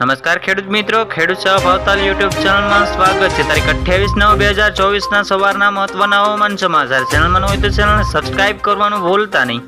નમસ્કાર ખેડૂત મિત્રો, ખેડૂત સેવા ભાવતાલ યુટ્યુબ ચેનલમાં સ્વાગત છે. તારીખ અઠ્યાવીસ નવ બે હજાર ચોવીસના સવારના મહત્વના હવામાન સમાચાર. ચેનલમાં હોય તો ચેનલને સબસ્ક્રાઇબ કરવાનું ભૂલતા નહીં.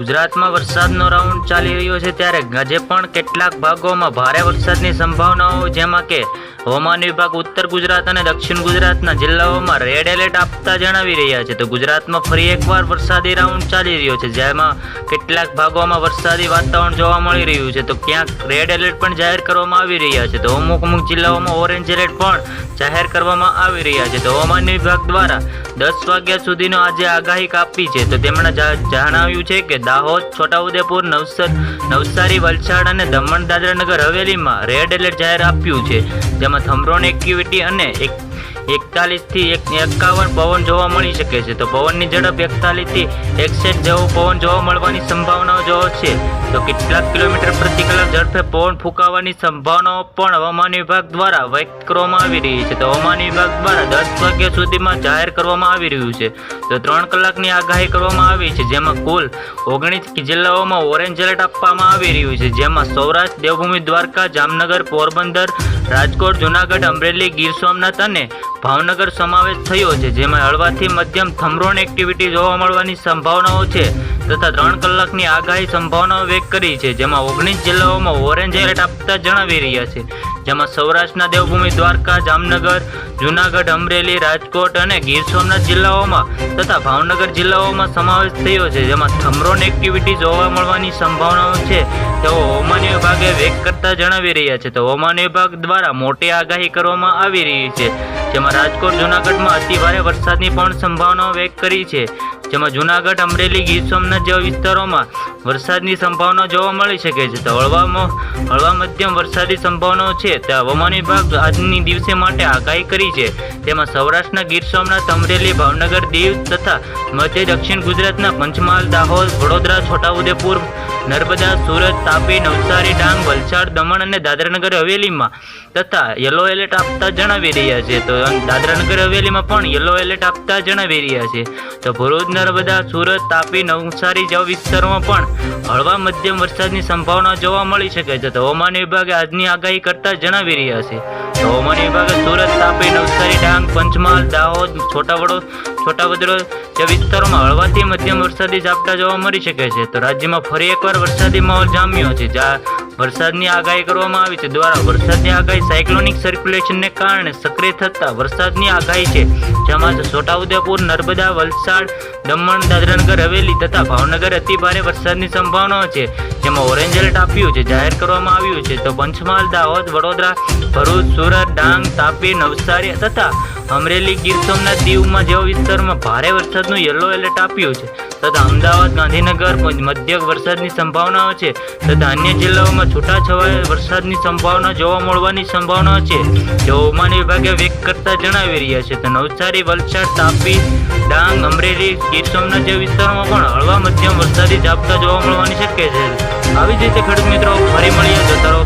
ગુજરાતમાં વરસાદનો રાઉન્ડ ચાલી રહ્યો છે ત્યારે આજે પણ કેટલાક ભાગોમાં ભારે વરસાદની સંભાવનાઓ જેમાં કે હવામાન વિભાગ ઉત્તર ગુજરાત અને દક્ષિણ ગુજરાતના જિલ્લાઓમાં રેડ એલર્ટ આપતા જણાવી રહ્યા છે. તો ગુજરાતમાં ફરી એકવાર વરસાદી રાઉન્ડ ચાલી રહ્યો છે. જેમાં કેટલાક ભાગોમાં વરસાદી વાતાવરણ જોવા મળી રહ્યું છે. તો ક્યાંક રેડ એલર્ટ પણ જાહેર કરવામાં આવી રહ્યા છે. તો અમુક અમુક જિલ્લાઓમાં ઓરેન્જ એલર્ટ પણ જાહેર કરવામાં આવી રહ્યા છે. તો હવામાન વિભાગ દ્વારા દસ વાગ્યા સુધીનો આજે આગાહી કાપી છે. તો તેમણે જણાવ્યું છે કે દાહોદ, છોટાઉદેપુર, નવસર, નવસારી, વલસાડ અને દમણ, દાદરાનગર હવેલીમાં રેડ એલર્ટ જાહેર આપ્યું છે. જેમાં થમરોન એક્ટિવિટી અને એક એકતાલીસથી એક એકાવન પવન જોવા મળી શકે છે. તો પવનની ઝડપ એકતાલીસથી એકસઠ જેવો પવન જોવા મળવાની સંભાવનાઓ જો છે. તો કેટલાક કિલોમીટર પ્રતિ કલાક ઝડપે પવન ફૂંકાવાની સંભાવનાઓ પણ હવામાન વિભાગ દ્વારા વ્યક્ત કરવામાં આવી રહી છે. તો હવામાન વિભાગ દ્વારા દસ વાગ્યા સુધીમાં જાહેર કરવામાં આવી રહ્યું છે. તો ત્રણ કલાકની આગાહી કરવામાં આવી છે. જેમાં કુલ ઓગણીસ જિલ્લાઓમાં ઓરેન્જ એલર્ટ આપવામાં આવી રહ્યું છે. જેમાં સૌરાષ્ટ્ર, દેવભૂમિ, દ્વારકા, જામનગર, પોરબંદર રાજકોટ, જુનાગઢ, અમરેલી, ગીર સોમનાથ અને ભાવનગર સમાવેશ થયો છે, જેમાં હળવાથી મધ્યમ થમરોન એક્ટિવિટી જોવા મળવાની સંભાવનાઓ છે. તથા ત્રણ કલાકની આગાહી સંભાવનાઓ વ્યક્ત કરી છે, જેમાં ઓગણીસ જિલ્લાઓમાં ઓરેન્જ એલર્ટ આપતા જણાવી રહ્યા છે. જેમાં સૌરાષ્ટ્રના દેવભૂમિ, દ્વારકા, જામનગર, જૂનાગઢ, અમરેલી, રાજકોટ અને ગીર સોમનાથ જિલ્લાઓમાં તથા ભાવનગર જિલ્લાઓમાં સમાવેશ થયો છે, જેમાં થમરોન એક્ટિવિટી જોવા મળવાની સંભાવનાઓ છે, તેઓ હવામાન વિભાગે વ્યક્ત કરતા જણાવી રહ્યા છે. તો હવામાન વિભાગ દ્વારા મોટી આગાહી કરવામાં આવી રહી છે, જેમાં રાજકોટ, જુનાગઢમાં અતિ ભારે વરસાદની પણ સંભાવનાઓ વ્યક્ત કરી છે. જેમાં જૂનાગઢ, અમરેલી, ગીર સોમનાથ જેવા વિસ્તારોમાં વરસાદની સંભાવના જોવા મળી શકે છે. તો હળવામાં હળવા મધ્યમ વરસાદી સંભાવનાઓ છે. તે હવામાન વિભાગ આજની દિવસે માટે આગાહી કરી છે. તેમાં સૌરાષ્ટ્રના ગીર સોમનાથ, અમરેલી, ભાવનગર, દીવ તથા મધ્ય દક્ષિણ ગુજરાતના પંચમહાલ, દાહોદ, વડોદરા, છોટાઉદેપુર, નર્મદા, સુરત, તાપી, નવસારી, ડાંગ, વલસાડ, દમણ અને દાદરાનગર હવેલીમાં તથા યલો એલર્ટ આપતા જણાવી રહ્યા છે. તો દાદરાનગર હવેલીમાં પણ યલો એલર્ટ આપતા જણાવી રહ્યા છે. તો ભરૂચ નર્મદા, સુરત, તાપી, નવસારી જેવા વિસ્તારોમાં પણ હળવા મધ્યમ વરસાદની સંભાવના જોવા મળી શકે છે. તો હવામાન વિભાગે આજની આગાહી કરતા જણાવી રહ્યા છે. તો હવામાન વિભાગે સુરત, તાપી, નવસારી, ડાંગ, પંચમહાલ, દાહોદ, છોટાવડો, છોટાવદરો જે વિસ્તારોમાં હળવાથી મધ્યમ વરસાદી ઝાપટા જોવા મળી શકે છે. તો રાજ્યમાં ફરી એકવાર વરસાદી માહોલ જામ્યો છે. જ્યાં વરસાદની આગાહી કરવામાં આવી છે. દ્વારા વરસાદની આગાહી સાયક્લોનિક સર્ક્યુલેશનને કારણે સક્રિય થતા વરસાદની આગાહી છે. જેમાં છોટાઉદેપુર, નર્મદા, વલસાડ, દમણ, દાદરાનગર, હવેલી તથા ભાવનગર અતિ ભારે વરસાદની સંભાવનાઓ છે. જેમાં ઓરેન્જ એલર્ટ આપ્યું છે, જાહેર કરવામાં આવ્યું છે. તો પંચમહાલ, દાહોદ, વડોદરા, ભરૂચ, સુરત, ડાંગ, તાપી, નવસારી તથા અમરેલી, ગીર સોમનાથ, દીવમાં જેવા વિસ્તારમાં ભારે વરસાદનું યલો એલર્ટ આપ્યું છે. તથા અમદાવાદ ગાંધીનગર મધ્ય વરસાદની સંભાવનાઓ છે તથા અન્ય જિલ્લાઓમાં છૂટાછવાયા વરસાદની સંભાવના જોવા મળવાની સંભાવનાઓ છે. જે હવામાન વિભાગે વ્યક્ત કરતા જણાવી રહ્યા છે. તો નવસારી વલસાડ, તાપી, ડાંગ, અમરેલી, ગીર સોમનાથ જેવા વિસ્તારોમાં પણ હળવા મધ્યમ વરસાદી ઝાપટા જોવા મળવાની શક્ય છે. આવી જ રીતે ખેડૂત મિત્રો, ફરી મળીએ. તો તારો